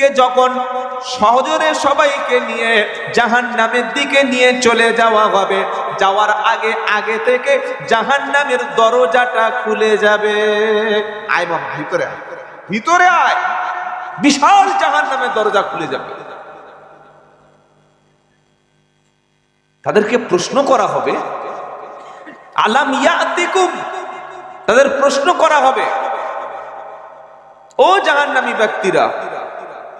যখন সহজরে সবাইকে নিয়ে জাহান নামের দিকে নিয়ে চলে যাওয়া হবে, যাওয়ার আগে আগে থেকে জাহান নামের দরজাটা খুলে যাবে। আয় বাবা ভিতরে ভিতরে আয়। বিশাল জাহান নামের দরজা খুলে যাবে। তাদেরকে প্রশ্ন করা হবে, আলাম ইয়াতিকুম? তাদের প্রশ্ন করা হবে, ও জাহান্নামী ব্যক্তিরা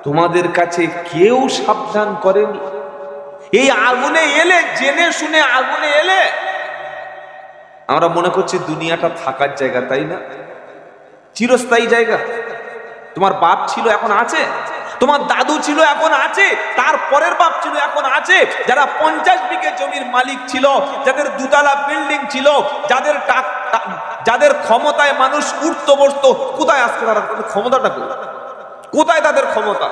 তোমাদের কাছে কেউ সাবধান করেনি। এই আগুনে এলে, জেনে শুনে আগুনে এলে, আমরা মনে করছি দুনিয়াটা থাকার জায়গা, তাই না? চিরস্থায়ী জায়গা। তোমার বাপ ছিল, এখন আছে। তোমার দাদু ছিল, এখন আছে। তার পরের বাপ ছিল, এখন আছে। যারা পঞ্চাশ বিঘে জমির মালিক ছিল, যাদের দুতলা বিল্ডিং ছিল, যাদের যাদের ক্ষমতায় মানুষ উঠতো বসতো, কোথায় আজকে তারা? ক্ষমতাটা কোথায়? কোথায় তাদের ক্ষমতা?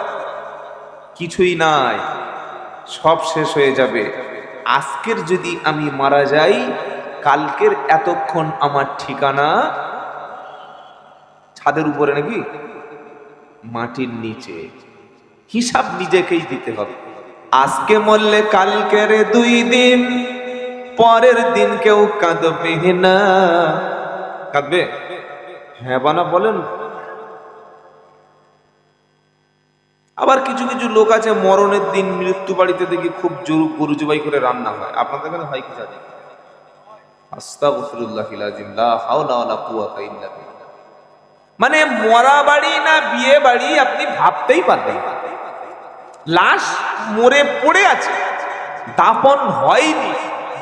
কিছুই নাই। সব শেষ হয়ে যাবে। আজকের যদি আমি মারা যাই, কালকের এতক্ষণ আমার ঠিকানা? ছাদের উপরে নাকি? মাটির নিচে। হিসাব নিজেকেই দিতে হবে। আজকে মরলে কালকের দুই দিন, পরের দিন কেউ কাঁদবে না। কাঁদবে? হ্যাঁ বানা বলেন। আবার কিছু কিছু লোক আছে, মরণের দিন মৃত্যু বাড়িতে দেখি খুব জোর গরু জবাই করে রান্না হয়। আপনাদের এখানে হয় কি জানি মানে মরা বাড়ি না বিয়ে বাড়ি আপনি ভাবতেই পারবেন। লাশ মরে পড়ে আছে দাপন হয়নি।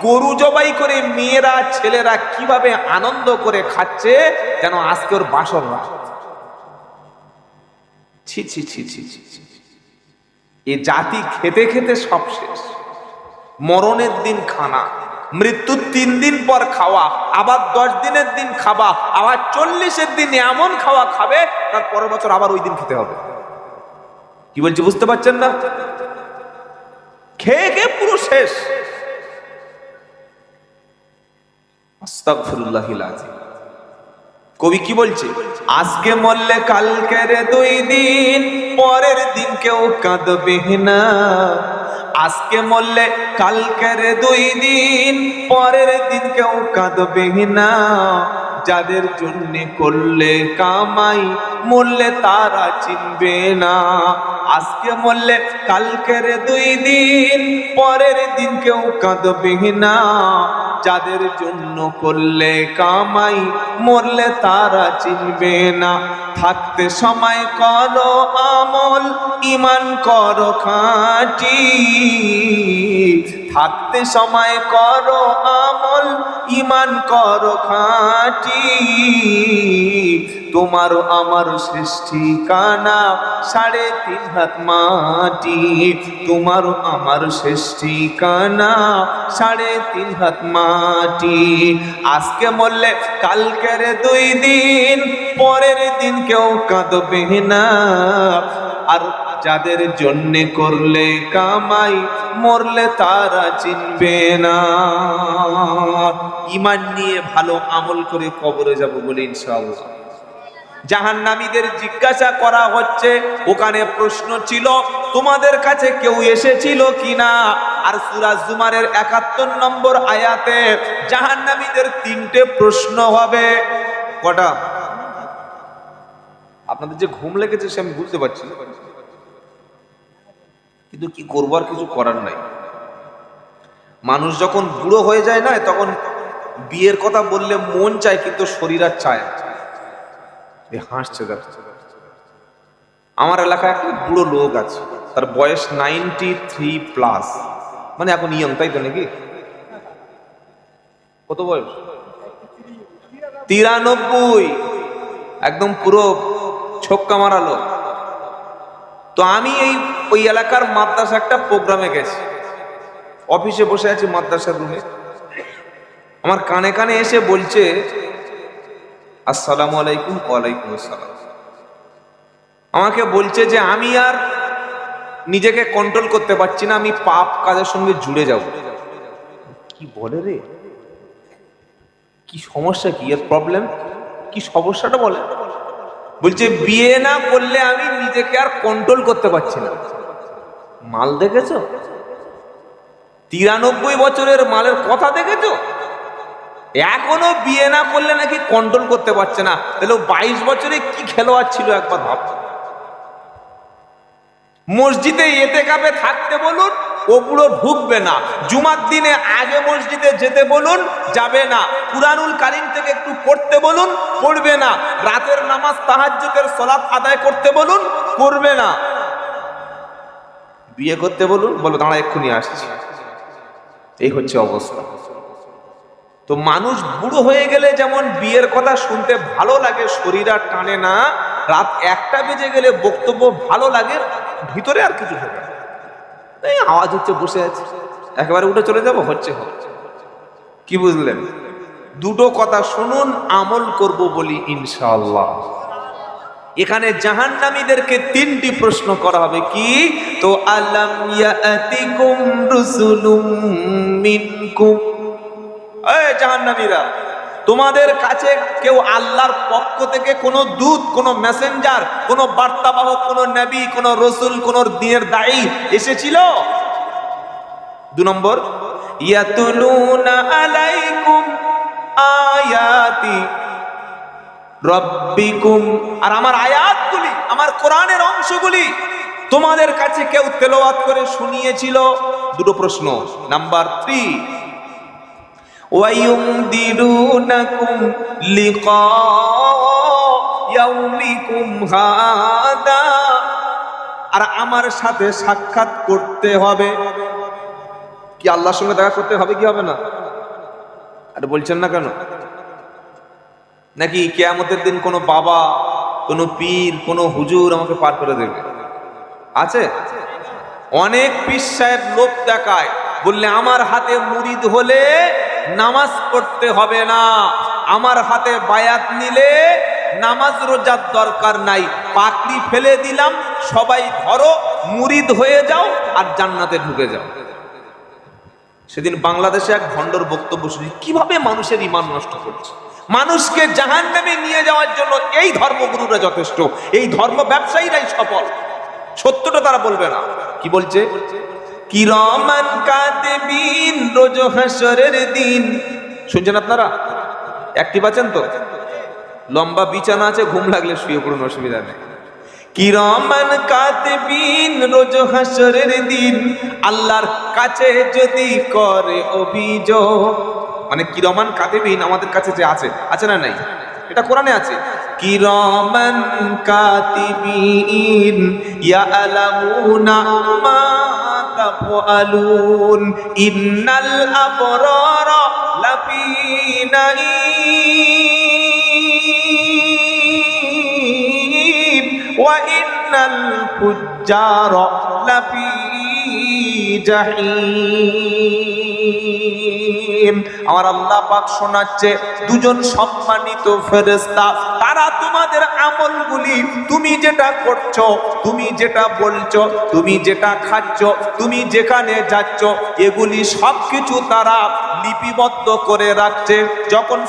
গরু জবাই করে মেয়েরা, ছেলেরা কীভাবে আনন্দ করে খাচ্ছে যেন আজকে ওর ছি ছি ছি ছি ছি ছি ছি। এ জাতি খেতে খেতে সব শেষ। মরণের দিন খানা, মৃত্যুর তিন দিন পর খাওয়া, আবার দশ দিনের দিন খাবা, আবার চল্লিশের দিন এমন খাওয়া খাবে তার পরের বছর আবার ওই দিন খেতে হবে। কি বলছি, বুঝতে পারছেন না? খেয়ে খেয়ে পুরো শেষ। আস্তাগফিরুল্লাহিল আযীম। কবি কি বলছে? আজকে মরলে কালকের দুই দিন, পরের দিন কেউ কাঁদবে না। আজকে মরলে কালকের দুই দিন, পরের দিন কেউ কাঁদবে না। যাদের জন্যে করলে কামাই, মরলে তারা চিনবে না। আজকে মরলে কালকের দুই দিন, পরের দিন কেউ কাঁদবে না। যাদের জন্য করলে কামাই, মরলে তারা চিনবে না। থাকতে সময় করো আমল ইমান করো খাঁটি। থাকতে সময় করো আমল ইমান করো খাঁটি। তোমার আমার সৃষ্টি কানা, সাড়ে তিন হাত মাটি। তোমার আমার সৃষ্টি কানা, সাড়ে তিন হাত মাটি। আজকে মরলে কালকের দুই দিন, পরের দিন কেউ কাঁদবে না। আর যাদের জন্যে করলে কামাই, মরলে তারা চিনবে না। ইমান নিয়ে ভালো আমল করে কবরে যাব বলে ইনশাআল্লাহ। জাহান্নামীদের জিজ্ঞাসা করা হচ্ছে, ওখানে প্রশ্ন ছিল, তোমাদের কাছে কেউ এসেছিল কিনা? আর সুরাজ জুমারের একাত্তর নম্বর আয়াতে জাহান্নামীদের তিনটে প্রশ্ন হবে। কটা? আপনাদের যে ঘুম লেগেছে সে আমি বুঝতে পারছি কিন্তু কি করব আর কিছু করার নাই। মানুষ যখন বুড়ো হয়ে যায় না, তখন বিয়ের কথা বললে মন চায়, কিন্তু শরীর আর চায়। এ হাসছে দেখো আমার এলাকায় একটা বুড়ো লোক আছে, তার বয়স নাইনটি থ্রি প্লাস মানে এখন ইয়ং তাই তো নাকি? কত বয়স? তিরানব্বই। একদম পুরো ছক্কা মারালো। তো আমি এই, ওই এলাকার মাদ্রাসা একটা প্রোগ্রামে গেছি। অফিসে বসে আছি মাদ্রাসার রুমে। আমার কানে কানে এসে বলছে আসসালামু আলাইকুম, ওয়ালাইকুম আসসালাম। আমাকে বলছে যে আমি আর নিজেকে কন্ট্রোল করতে পারছি না, আমি পাপ কাজের সঙ্গে জুড়ে যাব। কি বলে রে? কি সমস্যা কি? এর প্রবলেম কি সমস্যাটা বলে? বলছে, বিয়ে না করলে আমি নিজেকে আর কন্ট্রোল করতে পারছি না। মাল দেখেছ? তিরানব্বই বছরের মালের কথা দেখেছ? এখনও বিয়ে না করলে নাকি কন্ট্রোল করতে পারছে না। তাহলে বাইশ বছরে কি খেলোয়াড় ছিল একবার ভাব। মসজিদে এতে কাপে থাকতে বলুন ওগুলো ঢুকবে না। জুমার দিনে আগে মসজিদে যেতে বলুন, যাবে না। কুরআনুল কারিম থেকে একটু পড়তে বলুন, পড়বে না। রাতের নামাজ তাহাজ্জুদের সলাৎ আদায় করতে বলুন, করবে না। বিয়ে করতে বলুন, বলো দাঁড়া, এক্ষুনি আসছি। এই হচ্ছে অবস্থা। তো মানুষ বুড়ো হয়ে গেলে যেমন বিয়ের কথা শুনতে ভালো লাগে, শরীর আর টানে না, রাত একটা বেজে গেলে বক্তব্য ভালো লাগে, ভিতরে আর কিছু হবে না। এই আওয়াজ হচ্ছে বসে আছে। একেবারে উঠে চলে যাব, হচ্ছে কি বুঝলেন? দুটো কথা শুনুন, আমল করব বলি ইনশাআল্লাহ। এখানে জাহান্নামীদেরকে তিনটি প্রশ্ন করা হবে, কি? তো আলাম রুসুলুম মিনকুম। এই জাহান্নামীরা, তোমাদের কাছে কেউ আল্লাহর পক্ষ থেকে কোনো দূত, কোনো মেসেঞ্জার কোনো বার্তাবাহক, কোনো নেবী, কোনো রসুল, কোনো দিনের দায়ী এসেছিল? দু নম্বর, ইয়াতুলুনা আলাইকুম আয়াতি রব্বিকুম। আর আমার আয়াতগুলি, আমার কোরআনের অংশগুলি তোমাদের কাছে কেউ তেলোয়াত করে শুনিয়েছিল? দুটো প্রশ্ন। নাম্বার থ্রি ويمددونكم لقاء يومكم هذا আর আমার সাথে সাক্ষাৎ করতে হবে। কি আল্লাহর সঙ্গে দেখা করতে হবে কি হবে না? আর বলছেন না কেন? নাকি কেয়ামতের দিন কোনো বাবা, কোনো পীর, কোনো হুজুর আমাকে পার করে দেবে? আছে? অনেক পীর সাহেব লোক দেখায়। বললে, আমার হাতে মুরিদ হলে নামাজ পড়তে হবে না। আমার হাতে বায়াত নিলে নামাজ রোজার দরকার নাই। পাকড়ি ফেলে দিলাম, সবাই ধরো, মুরিদ হয়ে যাও আর জান্নাতে ঢুকে যাও। সেদিন বাংলাদেশে এক ভণ্ডর বক্তব্য শুনি, কীভাবে মানুষের ইমান নষ্ট করছে? মানুষকে জাহান নামে নিয়ে যাওয়ার জন্য এই ধর্মগুরুরা যথেষ্ট। এই ধর্ম ব্যবসায়ীরাই সফল। সত্যটা তারা বলবে না। কি বলছে? কিরমান কাতিবিন, রোজ হাসরের দিন। শুনছেন আপনারা? অ্যাক্টিভ আছেন তো? লম্বা বিছানা আছে, ঘুম লাগলে শুয়ে পড়ুন, অসুবিধা নেই। কিরমান কাতিবিন, রোজ হাসরের দিন। আল্লাহর কাছে যদি করে অভিযোগ। মানে কিরমান কাতিবিন আমাদের কাছে যে আছে আছে না নাই? এটা কোরআনে আছে। কিরমান কাতিবিন, ইয়ালামুনা মা তাফআলুন ইন্নাল আবরারা লাফি নাঈম ওয়া ইন্নাল ফুজ্জারা লাফি জাহিম আমার আল্লাহ পাক শোনাচ্ছে, দুজন সম্মানিত ফেরেস্তা তারা তোমাদের আমলগুলি, তুমি যেটা করছ, তুমি যেটা বলছো, তুমি যেটা খাচ্ছ, তুমি যেখানে যাচ্ছ, এগুলি সব কিছু তারা লিপিবদ্ধ করে রাখছে। যখন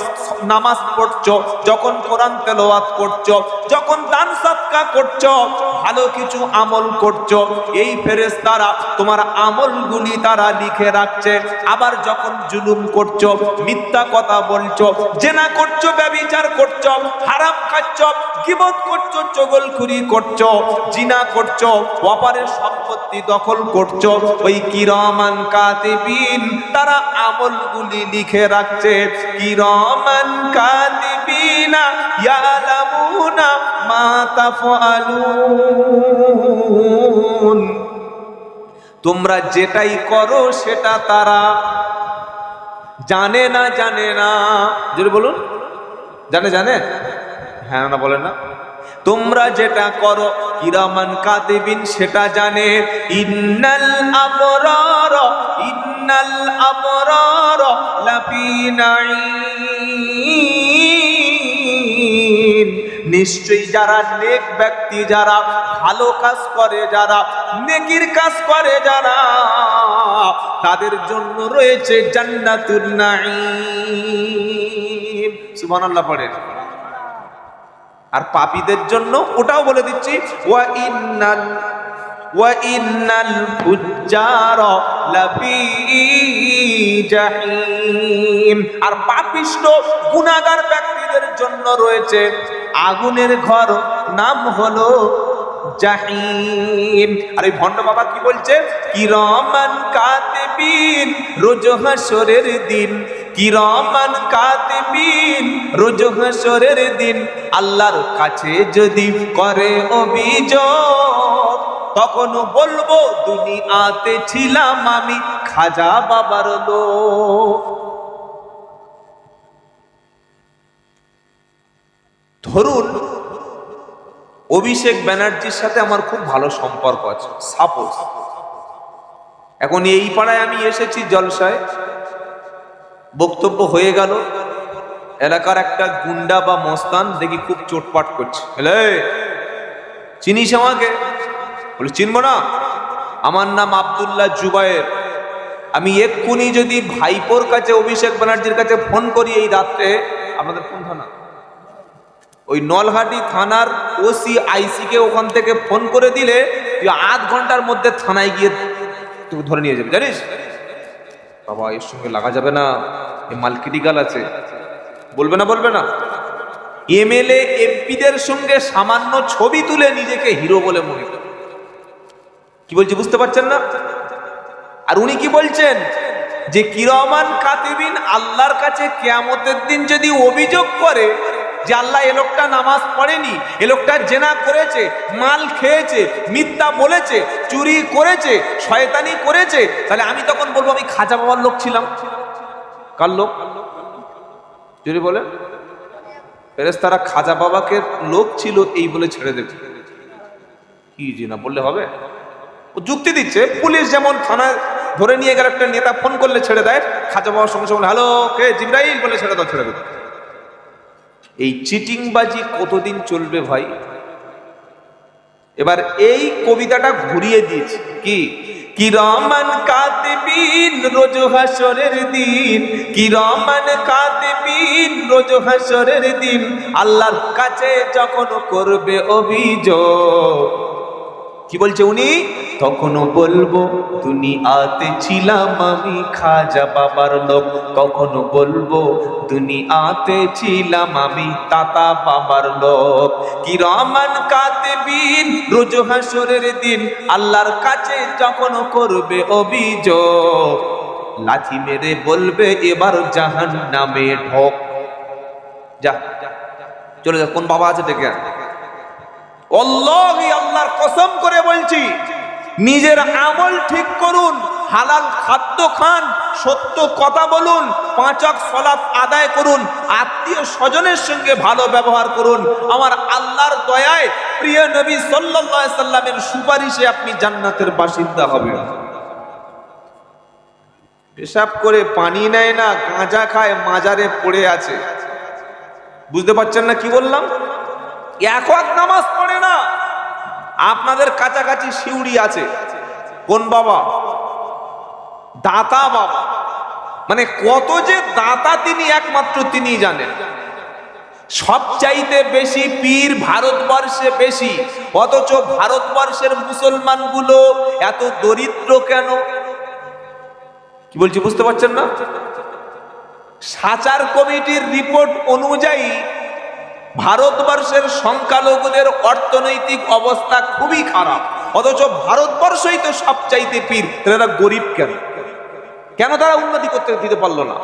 নামাজ পড়ছো, যখন কোরআন তেলাওয়াত করছ, যখন দান সৎকা করছ, ভালো কিছু আমল করছ, এই ফেরেস তারা তোমার আমলগুলি তারা লিখে রাখছে। আবার যখন জুলুম করছ, মিথ্যা কথা বলছো, জেনা করছ ব্যভিচার করছ, হারাম খাচ্ছ, গিবত করছ, চগলখুরি করছ, জিনা করছ, অপারের সম্পত্তি দখল করছ, ওই কিরমান কাতিবিন, তারা আমলগুলি লিখে রাখছে, কিরমান কাতিবিনা ইয়ালামুনা মা তাফআলুন। তোমরা যেটাই করো সেটা তারা জানে না জানে না। জোরে বলুন। জানে জানে? হ্যাঁ না বলেন না। তোমরা যেটা করো, কিরামান কাতিবিন সেটা জানে। ইন্নাল আবরার ইন্নাল আবরার লাফি নাঈম। নিশ্চয়ই যারা নেক ব্যক্তি, যারা ভালো কাজ করে, যারা নেকির কাজ করে, যারা তাদের জন্য রয়েছে জান্নাতুল নাঈম। সুবহানাল্লাহ পড়েন। আর পাপীদের জন্য ওটাও বলে দিচ্ছি, ওয়া ইন্নাল ইন্নাল ফুজ্জার লাফি জাহিম আর পাপিষ্ট গুনাহগার ব্যক্তিদের জন্য রয়েছে আগুনের ঘর, নাম হলো জাহিম। আর এই ভণ্ড বাবা কি বলছে? কিরমান কাতিবিন রোজ হাসরের দিন, কিরমান কাতিবিন রোজ হাসরের দিন। আল্লাহর কাছে যদি করে অভিযোগ তখন বলব, দুনিয়াতে ছিলাম আমি খাজা বাবার লোক। ধরুন, অভিষেক ব্যানার্জির সাথে আমার খুব ভালো সম্পর্ক আছে সাপোজ এখন এই পাড়ায় আমি এসেছি জলসায়, বক্তব্য হয়ে গেল, এলাকার একটা গুন্ডা বা মস্তান দেখি খুব চোটপাট করছে। চিনিস আমাকে? বলে, চিনব না। আমার নাম আবদুল্লাহ জুবায়ের। আমি এক্ষুনি যদি ভাইপোর কাছে, অভিষেক ব্যানার্জির কাছে ফোন করি এই রাত্রে আমাদের কোন থানা ওই নলহাটি থানার ওসি আইসি কে ওখান থেকে ফোন করে দিলে, তুই আধ ঘণ্টার মধ্যে থানায় গিয়ে তুই ধরে নিয়ে যাবে, জানিস? বাবা, এর সঙ্গে লাগা যাবে না। এ মাল ক্রিটিক্যাল আছে। বলবে না বলবে না। এমএলএ, এমপিদের সঙ্গে সামান্য ছবি তুলে নিজেকে হিরো বলে মনে কি বলছি বুঝতে পারছেন না? আর উনি কি বলছেন? যে কিরমান কাতিবিন আল্লাহর কাছে কেয়ামতের দিন যদি অভিযোগ করে যে আল্লাহ এ লোকটা নামাজ পড়েনি, এ লোকটা জেনা করেছে, মাল খেয়েছে, মিথ্যা বলেছে, চুরি করেছে, শয়তানি করেছে, তাহলে আমি তখন বলব আমি খাজা বাবার লোক ছিলাম। কার লোক? যদি বলে ফেরেস তারা খাজা বাবাকে লোক ছিল, এই বলে ছেড়ে দেবে। কি জি না বললে হবে? যুক্তি দিচ্ছে, পুলিশ যেমন থানায় ধরে নিয়ে গেলে, একটা নেতা ফোন করলে ছেড়ে দেয়, খাজা বাবার সঙ্গে সঙ্গে হ্যালো, কে, জিব্রাইল? বলে ছেড়ে দাও ছেড়ে দেবে। এই চিটিংবাজি কতদিন চলবে ভাই? এবার এই কবিতাটা ঘুরিয়ে দিয়েছি। কি কি? কিরমান কাতিবিন রোজ হাসরের দিন, কিরমান কাতিবিন রোজ হাসরের দিন, আল্লাহর কাছে যখন করবে অভিযোগ কি বলছে উনি? তখনও বলব, দুনিয়াতে ছিলাম আমি খাজা বাবার লোক। কখনো বলব, দুনিয়াতে ছিলাম আমি তাতা বাবার লোক। কি রহমান কাতেবিন, রোজ হাসরের দিন আল্লাহর কাছে যখন করবে অভিযোগ, লাথি মেরে বলবে, এবার জাহান নামে ঢোক। যা চলে যা, কোন বাবা আছে ডেকে। অল্লাহি আল্লাহর কসম করে বলছি, নিজের আমল ঠিক করুন, হালাল খাদ্য খান, সত্য কথা বলুন পাঁচক সলাপ আদায় করুন, আত্মীয় স্বজনের সঙ্গে ভালো ব্যবহার করুন। আমার আল্লাহর দয়ায় প্রিয় নবী সাল্লাল্লাহু সাল্লামের সুপারিশে আপনি জান্নাতের বাসিন্দা হবেন। পেশাব করে পানি নেয় না, গাঁজা খায়, মাজারে পড়ে আছে। বুঝতে পারছেন না কি বললাম? এক নামাজ পড়ে না। আপনাদের কাছাকাছি শিউড়ি আছে। কোন বাবা? দাতা বাবা। মানে কত যে দাতা তিনি, একমাত্র তিনি জানেন। সবচাইতে বেশি পীর ভারতবর্ষে বেশি। অথচ ভারতবর্ষের মুসলমানগুলো এত দরিদ্র কেন? কি বলছি বুঝতে পারছেন না? সাচার কমিটির রিপোর্ট অনুযায়ী ভারতবর্ষের সংখ্যালঘুদের অর্থনৈতিক অবস্থা খুবই খারাপ। অথচ ভারতবর্ষই তো সবচাইতে পীর। এরা গরিব কেন? কেন তারা উন্নতি করতে দিতে পারল না?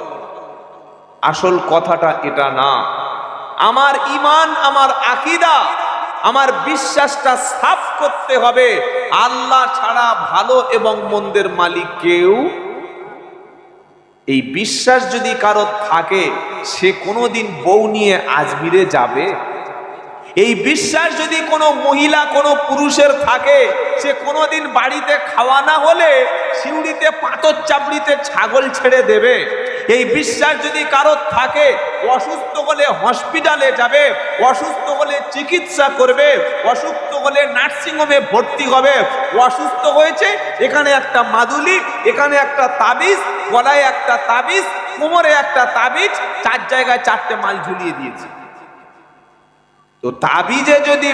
আসল কথাটা এটা না। আমার ইমান, আমার আকিদা, আমার বিশ্বাসটা সাফ করতে হবে। আল্লাহ ছাড়া ভালো এবং মন্দের মালিক কেউ এই বিশ্বাস যদি কারও থাকে, সে কোনোদিন বউ নিয়ে আজমিরে যাবে? এই বিশ্বাস যদি কোনো মহিলা, কোনো পুরুষের থাকে, সে কোনোদিন বাড়িতে খাওয়া না হলে শিউড়িতে পাথর চাপড়িতে ছাগল ছেড়ে দেবে? এই বিশ্বাস যদি কারোর থাকে, অসুস্থ হলে হসপিটালে যাবে, অসুস্থ হলে চিকিৎসা করবে, অসুস্থ হলে নার্সিংহোমে ভর্তি হবে, অসুস্থ হয়েছে, এখানে একটা মাদুলি, এখানে একটা তাবিজ গলায় একটা তাবিজ, কোমরে একটা তাবিজ, চার জায়গায় চারটে মাল ঝুলিয়ে দিয়েছে। তো তাবিজে যদি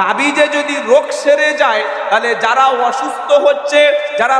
তাবিজে যদি রোগ সেরে যায়, তাহলে যারা অসুস্থ হচ্ছে, যারা